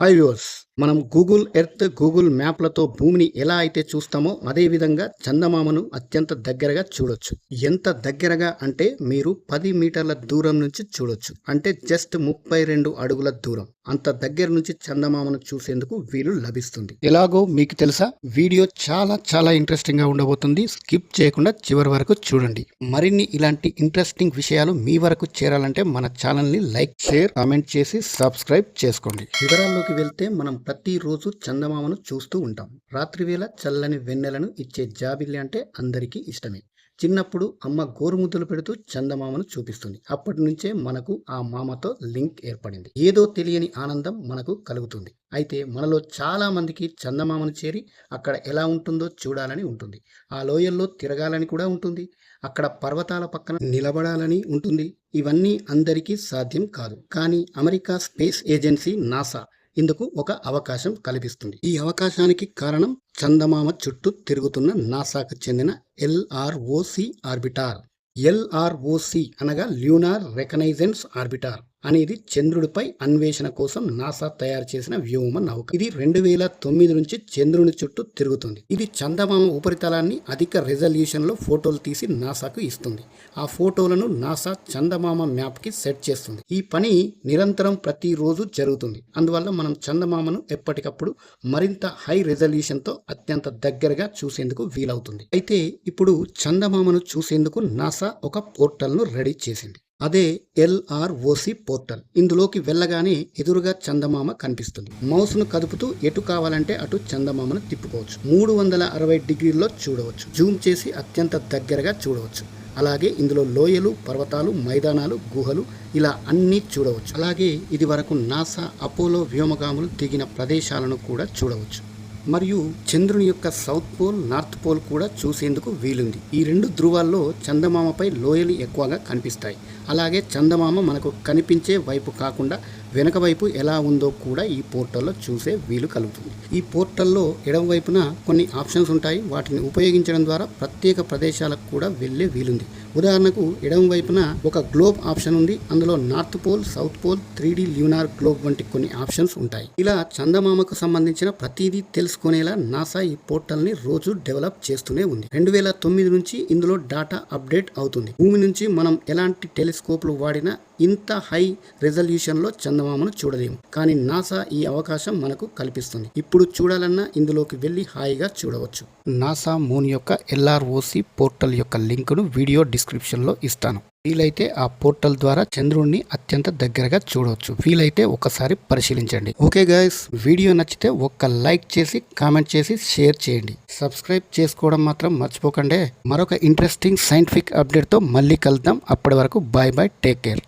Hi viewers, మనం Google earth Google మ్యాప్లతో భూమిని ఎలా అయితే చూస్తామో అదే విధంగా చందమామను అత్యంత దగ్గరగా చూడొచ్చు. ఎంత దగ్గరగా అంటే మీరు పది మీటర్ల దూరం నుంచి చూడొచ్చు. అంటే జస్ట్ ముప్పై రెండు అడుగుల దూరం. అంత దగ్గర నుంచి చందమామను చూసేందుకు వీలు లభిస్తుంది. ఎలాగో మీకు తెలుసా? వీడియో చాలా చాలా ఇంట్రెస్టింగ్గా ఉండబోతుంది. స్కిప్ చేయకుండా చివరి వరకు చూడండి. మరిన్ని ఇలాంటి ఇంట్రెస్టింగ్ విషయాలు మీ వరకు చేరాలంటే మన ఛానల్ని లైక్ షేర్ కామెంట్ చేసి సబ్స్క్రైబ్ చేసుకోండి. వివరాల్లోకి వెళ్తే మనం ప్రతిరోజు చందమామను చూస్తూ ఉంటాం. రాత్రివేళ చల్లని వెన్నెలను ఇచ్చే జాబిల్లి అంటే అందరికీ ఇష్టమే. చిన్నప్పుడు అమ్మ గోరుముద్దలు పెడుతూ చందమామను చూపిస్తుంది. అప్పటి నుంచే మనకు ఆ మామతో లింక్ ఏర్పడింది. ఏదో తెలియని ఆనందం మనకు కలుగుతుంది. అయితే మనలో చాలా మందికి చందమామను చేరి అక్కడ ఎలా ఉంటుందో చూడాలని ఉంటుంది. ఆ లోయల్లో తిరగాలని కూడా ఉంటుంది. అక్కడ పర్వతాల పక్కన నిలబడాలని ఉంటుంది. ఇవన్నీ అందరికీ సాధ్యం కాదు. కానీ అమెరికా స్పేస్ ఏజెన్సీ నాసా ఇందుకు ఒక అవకాశం కల్పిస్తుంది ఈ అవకాశానికి కారణం చందమామ చుట్టూ తిరుగుతున్న నాసాకు చెందిన ఎల్ఆర్ఓసి ఆర్బిటార్. ఎల్ఆర్ఓసి అనగా ల్యూనార్ రెకనైజెన్స్ ఆర్బిటార్. అనేది చంద్రుడిపై అన్వేషణ కోసం నాసా తయారు చేసిన వ్యోమ నౌక. ఇది రెండు వేల తొమ్మిది నుంచి చంద్రుని చుట్టూ తిరుగుతుంది. ఇది చందమామ ఉపరితలాన్ని అధిక రెజల్యూషన్లో ఫోటోలు తీసి నాసాకు ఇస్తుంది. ఆ ఫోటోలను నాసా చందమామ మ్యాప్కి సెట్ చేస్తుంది. ఈ పని నిరంతరం ప్రతిరోజు జరుగుతుంది. అందువల్ల మనం చందమామను ఎప్పటికప్పుడు మరింత హై రెజల్యూషన్తో అత్యంత దగ్గరగా చూసేందుకు వీలవుతుంది. అయితే ఇప్పుడు చందమామను చూసేందుకు నాసా ఒక పోర్టల్ను రెడీ చేసింది. అదే ఎల్ఆర్ఓసి పోర్టల్. ఇందులోకి వెళ్ళగానే ఎదురుగా చందమామ కనిపిస్తుంది. మౌస్ను కదుపుతూ ఎటు కావాలంటే అటు చందమామను తిప్పుకోవచ్చు. మూడు వందల అరవై డిగ్రీల్లో చూడవచ్చు. జూమ్ చేసి అత్యంత దగ్గరగా చూడవచ్చు. అలాగే ఇందులో లోయలు పర్వతాలు మైదానాలు గుహలు ఇలా అన్నీ చూడవచ్చు. అలాగే ఇది వరకు నాసా అపోలో వ్యోమగాములు దిగిన ప్రదేశాలను కూడా చూడవచ్చు. మరియు చంద్రుని యొక్క సౌత్ పోల్ నార్త్ పోల్ కూడా చూసేందుకు వీలుంది. ఈ రెండు ధృవాల్లో చందమామపై లోయలు ఎక్కువగా కనిపిస్తాయి. అలాగే చందమామ మనకు కనిపించే వైపు కాకుండా వెనక వైపు ఎలా ఉందో కూడా ఈ పోర్టల్లో చూసే వీలు కలుగుతుంది. ఈ పోర్టల్లో ఎడమ వైపున కొన్ని ఆప్షన్స్ ఉంటాయి. వాటిని ఉపయోగించడం ద్వారా ప్రత్యేక ప్రదేశాలకు కూడా వెళ్ళే వీలుంది. ఉదాహరణకు ఎడమ వైపున ఒక గ్లోబ్ ఆప్షన్ ఉంది. అందులో north pole south pole three D lunar globe వంటి కొన్ని ఆప్షన్స్ ఉంటాయి. ఇలా చందమామకు సంబంధించిన ప్రతిదీ తెలుసుకునేలా నాసా ఈ పోర్టల్ని రోజు డెవలప్ చేస్తూనే ఉంది. రెండు వేల తొమ్మిది నుంచి ఇందులో డాటా అప్డేట్ అవుతుంది. భూమి నుంచి మనం ఎలాంటి టెలిస్కోప్లు వాడినా ఇంత హై రెజల్యూషన్లో చంద చందమామను చూడలేము. కానీ నాసా ఈ అవకాశం మనకు కల్పిస్తుంది. ఇప్పుడు చూడాలన్నా ఇందులోకి వెళ్ళి హాయిగా చూడవచ్చు. నాసా మూన్ యొక్క ఎల్ఆర్ఓసి పోర్టల్ యొక్క లింకును వీడియో డిస్క్రిప్షన్లో ఇస్తాను. వీలైతే ఆ పోర్టల్ ద్వారా చంద్రుణ్ణి అత్యంత దగ్గరగా చూడవచ్చు. వీలైతే ఒకసారి పరిశీలించండి. ఓకే గైస్ వీడియో నచ్చితే ఒక్క లైక్ చేసి కామెంట్ చేసి షేర్ చేయండి. సబ్స్క్రైబ్ చేసుకోవడం మాత్రం మర్చిపోకండి. మరొక ఇంట్రెస్టింగ్ సైంటిఫిక్ అప్డేట్తో మళ్ళీ కలుద్దాం. అప్పటి వరకు బాయ్ బాయ్ టేక్ కేర్.